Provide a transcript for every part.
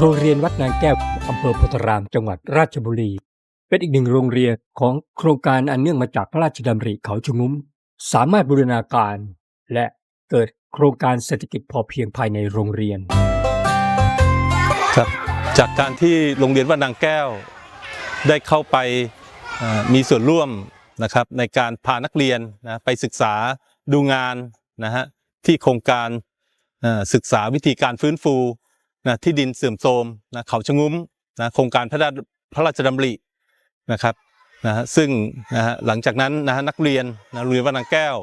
โรงเรียนวัดนางแก้วอำเภอโพธารามจังหวัดราชบุรี เป็นอีกหนึ่งโรงเรียนของโครงการอันเนื่องมาจากพระราชดำริเขาชะงุ้ม สามารถบูรณาการ และเกิดโครงการเศรษฐกิจพอเพียงภายในโรงเรียนครับจากการที่โรงเรียนวัดนางแก้ว ได้เข้าไปมีส่วนร่วมนะครับในการพานักเรียนนะไปศึกษาดูงานนะฮะที่โครงการศึกษาวิธีการฟื้นฟู นะที่ดินเสื่อมโทรมนะเขาชะงุ้มนะโครงการพระราชพระราชดำรินะครับนะฮะซึ่งนะฮะหลังจากนั้นนะฮะนักเรียนนะโรงเรียนวัดนางแก้ว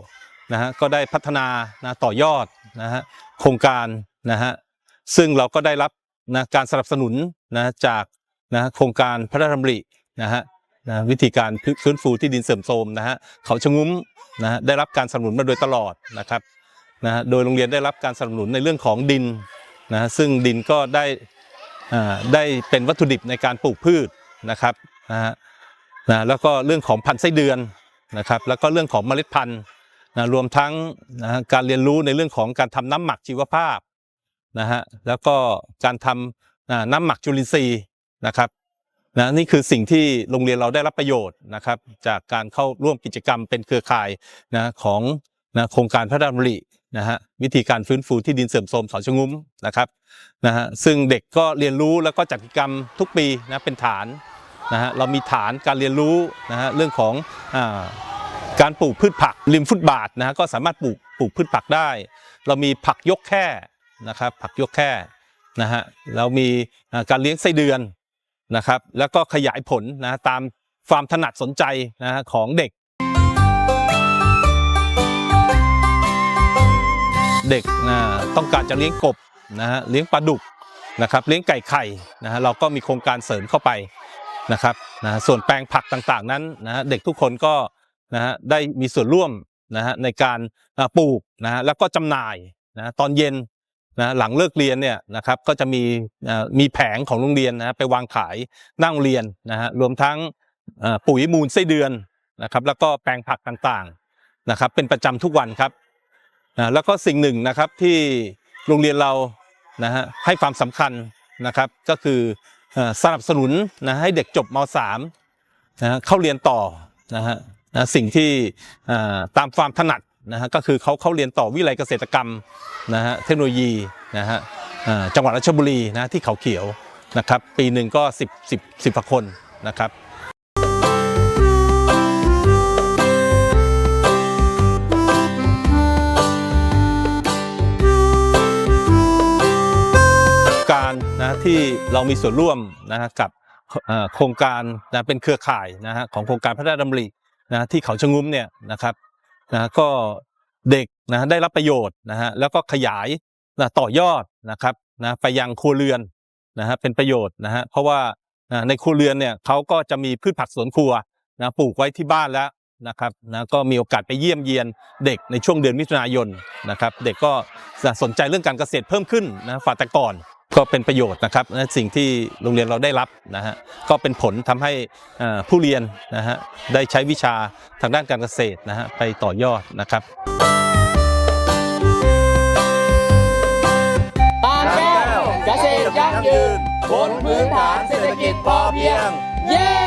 นะฮะก็ได้พัฒนานะต่อยอดนะฮะโครงการนะฮะซึ่งเราก็ได้รับนะการสนับสนุนนะจากนะโครงการพระราชดำรินะฮะนะวิธีการฟื้นฟูที่ดินเสื่อมโทรมนะฮะเขาชะงุ้มนะฮะได้รับการสนับสนุนมาโดยตลอดนะครับนะฮะโดยโรงเรียนได้รับการสนับสนุนในเรื่องของดิน นะซึ่งดินก็ได้ได้เป็นวัตถุดิบในการปลูกพืชนะครับนะฮะนะแล้วก็เรื่องของพันธุ์ไส้เดือนนะครับ แล้วก็เรื่องของเมล็ดพันธุ์นะรวมทั้งนะการเรียนรู้ในเรื่องของการทำน้ำหมักชีวภาพนะฮะแล้วก็การทำน้ำหมักจุลินทรีย์นะครับนะนี่คือสิ่งที่โรงเรียนเราได้รับประโยชน์นะครับ จากการเข้าร่วมกิจกรรมเป็นเครือข่ายนะของนะโครงการพระดำริ นะฮะวิธีการฟื้นฟูที่ดินเสื่อมโทรมเขาชะงุ้มนะครับนะฮะซึ่งเด็กก็เรียนรู้แล้วก็จัดกิจกรรมทุกปีนะเป็นฐานนะฮะเรามีฐานการเรียนรู้นะฮะเรื่องของอาการปลูกพืชผักริมฟุตบาทนะฮะก็สามารถปลูกปลูกพืชผักได้ เรามีผักยกแค่นะครับผักยกแค่นะฮะเรามีการเลี้ยงไส้เดือนนะครับ แล้วก็ขยายผลนะตามความถนัดสนใจนะฮะของเด็ก เด็กนะต้องการจะเลี้ยงกบนะฮะเลี้ยงปลาดุกนะครับเลี้ยงไก่ไข่นะฮะเราก็มีโครงการเสริมเข้าไปนะครับนะส่วนแปลงผักต่างๆนั้นนะฮะเด็กทุกคนก็นะฮะได้มีส่วนร่วมนะฮะในการปลูกนะฮะแล้วก็จำหน่ายนะตอนเย็นนะหลังเลิกเรียนเนี่ยนะครับก็จะมีมีแผงของโรงเรียนนะฮะไปวางขายนั่งเรียนนะฮะรวมทั้งปุ๋ยมูลไส้เดือนนะครับแล้วก็แปลงผักต่างๆนะครับเป็นประจำทุกวันครับ นะแล้วก็สิ่งหนึ่งนะครับที่โรงเรียนเรานะฮะให้ความสำคัญนะครับ ก็คือสนับสนุนนะให้เด็กจบม .3 นะเข้าเรียนต่อนะฮะนะสิ่งที่ตามความถนัดนะฮะก็คือเขาเข้าเรียนต่อวิทยาลัยเกษตรกรรมนะฮะเทคโนโลยีนะฮะจังหวัดราชบุรีนะที่เขาเขียวนะครับ ปีหนึ่งก็ 10 10 10คนนะครับ ที่เรามีส่วนร่วมนะฮะกับโครงการนะเป็นเครือข่ายนะฮะของโครงการพระราชดำรินะที่เขาชะงุ้มเนี่ยนะครับนะก็เด็กนะได้รับประโยชน์นะฮะแล้วก็ขยายนะต่อยอดนะครับนะไปยังครัวเรือนนะฮะเป็นประโยชน์นะฮะเพราะว่านะในครัวเรือนเนี่ยเขาก็จะมีพืชผักสวนครัวนะปลูกไว้ที่บ้านแล้วนะครับนะก็มีโอกาสไปเยี่ยมเยียนเด็กในช่วงเดือนมิถุนายนนะครับ เด็กก็สนใจเรื่องการเกษตรเพิ่มขึ้นนะฝ่าแต่ก่อน ก็เป็นประโยชน์นะครับและสิ่งที่โรงเรียนเราได้รับนะฮะก็เป็นผลทำให้ผู้เรียนนะฮะได้ใช้วิชาทางด้านการเกษตรนะฮะไปต่อยอดนะครับปานแก้วเกษตรยั่งยืนบนพื้นฐานเศรษฐกิจพอเพียง เย้